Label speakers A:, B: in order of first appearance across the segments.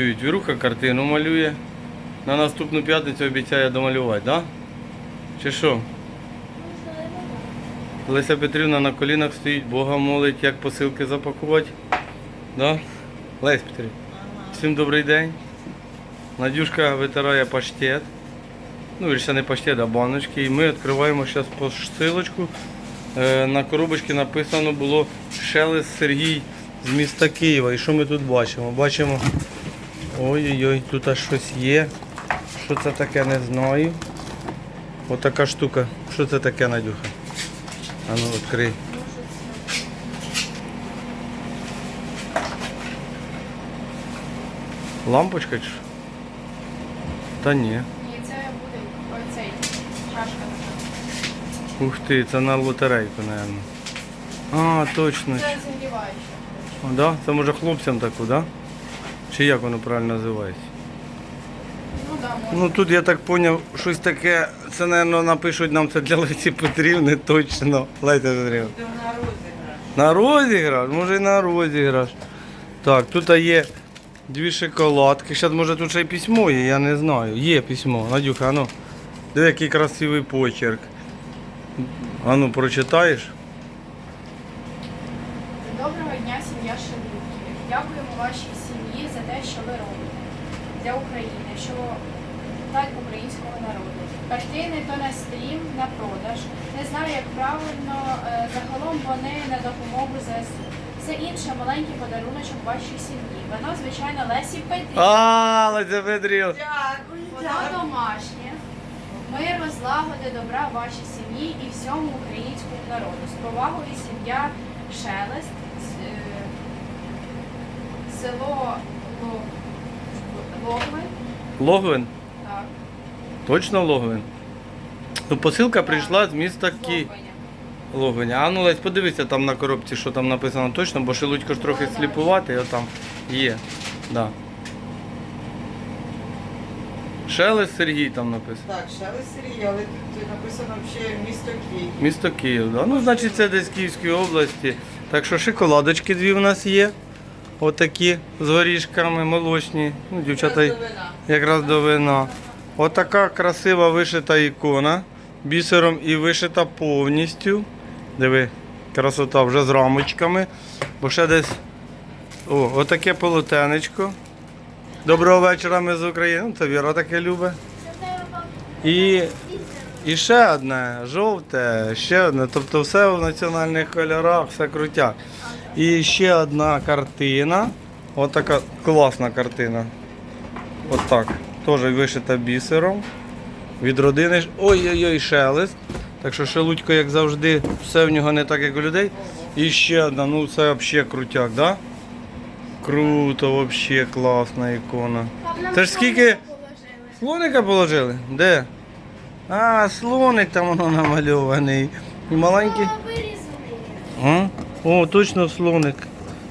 A: Віруха картину малює. На наступну п'ятницю обіцяє домалювати? Да? Чи що? Леся Петрівна на колінах стоїть, Бога молить, як посилки запакувати. Да? Лесь Петрівна. Всім добрий день. Надюшка витирає паштет. Ну, вірше не паштет, а баночки. І ми відкриваємо зараз посилочку. Е, На коробочці написано було Шелест Сергій з міста Києва. І що ми тут бачимо? Бачимо. Ой-ой-ой, тут аж щось є. Що це таке, не знаю. Отака штука. Що це таке, Надюха? А ну відкрий. Лампочка чи? що? Та ні.
B: Ні, це буде оцей чашка.
A: Ух ти, це на лотерейку, напевно. А, точно.
B: Це зігріваюча.
A: О, да? Це може хлопцям таку, да? Чи як воно правильно називається?
B: Ну да, можна.
A: Ну тут я так зрозумів, щось таке, це, мабуть, напишуть нам це для Лесі Петрівни точно. Леся Петрівна. На розіграш? На розіграш? Може і на розіграш. Так, тут є дві шоколадки. Зараз може тут ще й письмо є, я не знаю. Є письмо. Надюха, ану. Диви, який красивий почерк. Ану, прочитаєш?
B: Доброго дня, сім'я Шелюків. Дякуємо вашій те, що ви робите для України, що так українського народу. Картини то на стрім, на продаж. Не знаю, як правильно. е, Загалом вони на допомогу ЗСУ. Все інше маленький подаруночок вашій сім'ї. Воно, звичайно, Лесі Петрівні.
A: А, Леся Петрівна.
B: Воно домашнє. Миру, злагоди, добра вашій сім'ї і всьому українському народу. З повагою сім'я Шелест, е, село Ло- Логвин.
A: Логвин?
B: Так,
A: Точно Логвин? Ну, посилка прийшла з міста Ки...
B: Логвиня.
A: А ну Лесь, подивися там на коробці, що там написано точно, бо шелудько ж трохи сліпувати, отам є. Да. Шелест Сергій там написано.
C: Так, Шелест Сергій, але тут написано взагалі місто Київ.
A: Місто Київ, да? Ну, значить, це десь Київської області. Так що шоколадочки дві в нас є. Отакі з горішками молочні. Ну, дівчата якраз до вина. Отака красива вишита ікона. Бісером і вишита повністю. Диви, красота вже з рамочками. Бо ще десь. О, отаке полотенечко. Доброго вечора, ми з України. Ну, Це Віра таке любить. І, і ще одне, жовте, ще одне. Тобто все в національних кольорах, все крутяк. І ще одна картина. Отака класна картина. Отак. Теж вишита бісером. Від родини. Ой-ой-ой, шелест. Так що шелудько, як завжди, все в нього не так, як у людей. І ще одна, ну це взагалі крутяк, да? Круто, взагалі класна ікона. Це ж скільки слоника положили? Де? А, слоник там воно намальований. І маленький. А? О, точно слоник.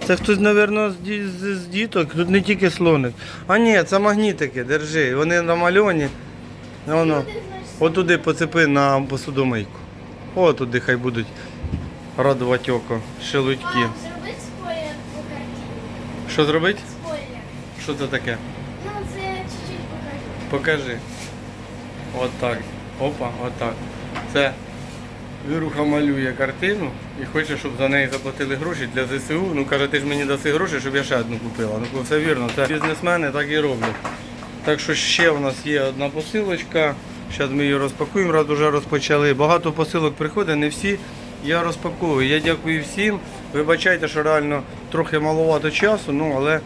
A: Це хтось, мабуть, з, з, з діток. Тут не тільки слоник. А ні, це магнітики, держи. Вони намальовані. Воно. Отуди поцепи на посудомийку. О, туди хай будуть радувати око. Шелудьки.
D: Зробити спойлер по картині.
A: Що зробити?
D: Спойлер.
A: Що це таке?
D: Ну, це чуть-чуть покажу.
A: Покажи. Отак. Опа, отак. Це Віруха малює картину і хоче, щоб за неї заплатили гроші для ЗСУ. Ну каже, ти ж мені даси гроші, щоб я ще одну купила. Ну все вірно, це бізнесмени так і роблять. Так що ще в нас є одна посилочка. Зараз ми її розпакуємо, раз вже розпочали. Багато посилок приходить, не всі. Я розпаковую. Я дякую всім. Вибачайте, що реально трохи маловато часу, ну але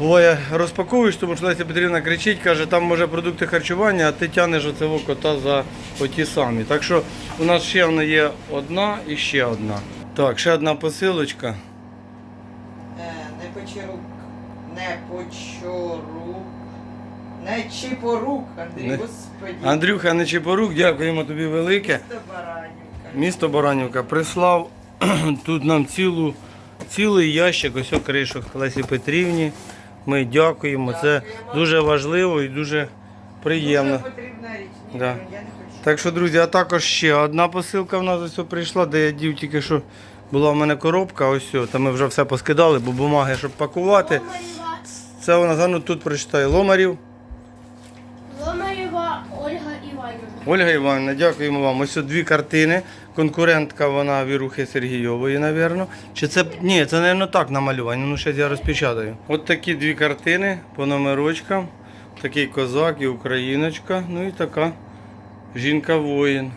A: Буває, розпаковуєш, тому що Леся Петрівна кричить, каже, там може продукти харчування, а ти тянеш оцього кота за оті самі. Так що у нас ще вона є одна і ще одна. Так, ще одна посилочка.
C: Е, Не почерук, не почорук, не чіпорук, Андрій,
A: Не-
C: господі.
A: Андрюха Нечипорук, дякуємо тобі велике.
C: Це баранівка.
A: Місто Баранівка прислав тут нам цілу, цілий ящик ось кришок Лесі Петрівні. Ми дякуємо. Це дуже важливо і дуже приємно.
C: Дуже потрібна річ. Ні,
A: Да.
C: я не хочу.
A: Так що, друзі, а також ще одна посилка в нас ось прийшла, де я дів тільки що була в мене коробка, ось, о, там ми вже все поскидали, бо бумаги, щоб пакувати.
D: Малювати.
A: Це у нас, а ну тут прочитай Ломарів.
D: Ломарєва Ольга Іванівна.
A: Ольга Івановна, дякуємо вам. Ось тут дві картини. Конкурентка вона Вірухи Сергійової, напевно. Чи це. Ні, це, мабуть, так намалювання. Ну, зараз я розпечатаю. От такі дві картини по номерочкам. Такий козак і україночка. Ну і така жінка-воїн.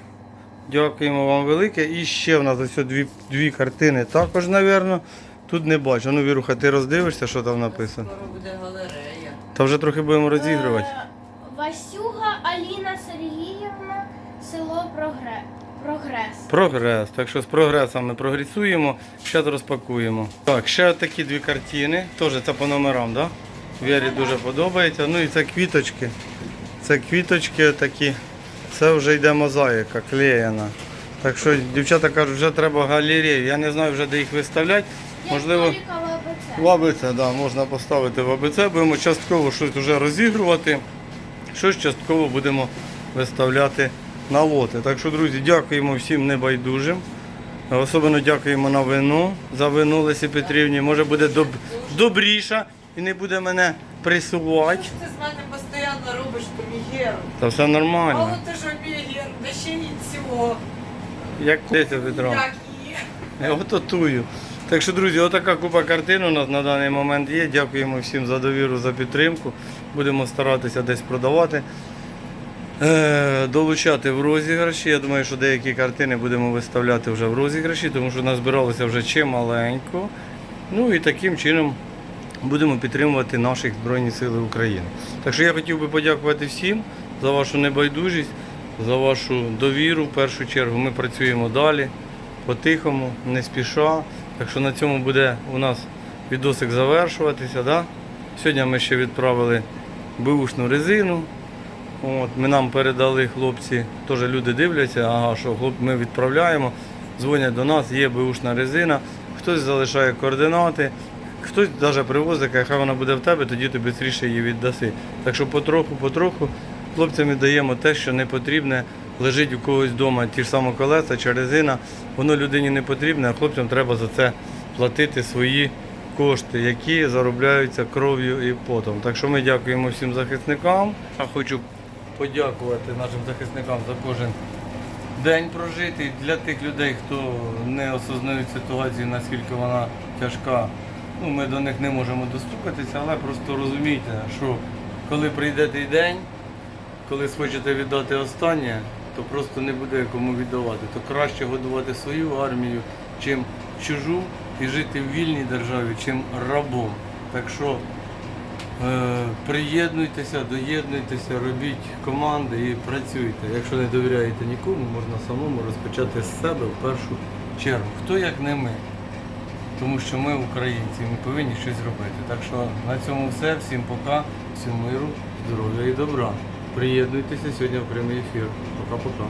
A: Дякуємо вам велике. І ще в нас ось дві, дві картини також, напевно. Тут не бачу. Ну, Віруха, ти роздивишся, що там написано.
C: Скоро буде галерея.
A: Та вже трохи будемо розігрувати.
D: Е, Васюга Аліна Сергіївна, село Прогре... Прогрес.
A: Прогрес. Так що з прогресом ми прогресуємо, зараз розпакуємо. Так, ще такі дві картини. Теж це по номерам, так? Да? Вірі дуже подобається. Ну і це квіточки. Це квіточки такі. Це вже йде мозаїка, клеєна. Так що дівчата кажуть, вже треба галерею. Я не знаю вже де їх виставляти. Можливо.
D: В АБЦ.
A: Да, можна поставити в АБЦ, будемо частково щось вже розігрувати, щось частково будемо виставляти на лоти. Так що, друзі, дякуємо всім небайдужим. Особливо дякуємо на вину за вину Лесі Петрівні. Може буде доб... добріша і не буде мене присувати.
C: Ти з мене постійно робиш помігеру.
A: Та все нормально.
C: от ти ж обігер, да ще й цього.
A: Як Леся Петровна.
C: Як її.
A: Я готую. Так що, друзі, отака купа картин у нас на даний момент є. Дякуємо всім за довіру, за підтримку. Будемо старатися десь продавати. Е, долучати в розіграші. Я думаю, що деякі картини будемо виставляти вже в розіграші, тому що назбиралося вже чималенько. Ну і таким чином будемо підтримувати наших Збройні Сили України. Так що я хотів би подякувати всім за вашу небайдужість, за вашу довіру. В першу чергу ми працюємо далі, по-тихому, не спіша. Так що на цьому буде у нас відосик завершуватися. Да? Сьогодні ми ще відправили бушну резину. От, ми нам передали хлопці, теж люди дивляться, ага, що хлоп, ми відправляємо, дзвонять до нас, є бушна резина, хтось залишає координати, хтось навіть привозить, хай вона буде в тебе, тоді ти швидше її віддаси. Так що потроху, потроху хлопцям віддаємо те, що не потрібне, лежить у когось вдома, ті ж самі колеса чи резина, воно людині не потрібне, а хлопцям треба за це платити свої кошти, які заробляються кров'ю і потом. Так що ми дякуємо всім захисникам. Я хочу подякувати нашим захисникам за кожен день прожитий. Для тих людей, хто не осознають ситуацію, наскільки вона тяжка. Ну, ми до них не можемо достукатися, але просто розумійте, що коли прийде той день, коли схочете віддати останнє, то просто не буде кому віддавати. То краще годувати свою армію, чим чужу і жити в вільній державі, чим рабом. Так що приєднуйтеся, доєднуйтеся, робіть команди і працюйте. Якщо не довіряєте нікому, можна самому розпочати з себе в першу чергу. Хто як не ми. Тому що ми українці, ми повинні щось робити. Так що на цьому все. Всім пока, всім миру, здоров'я і добра. Приєднуйтеся сьогодні в прямий ефір. Пока-пока.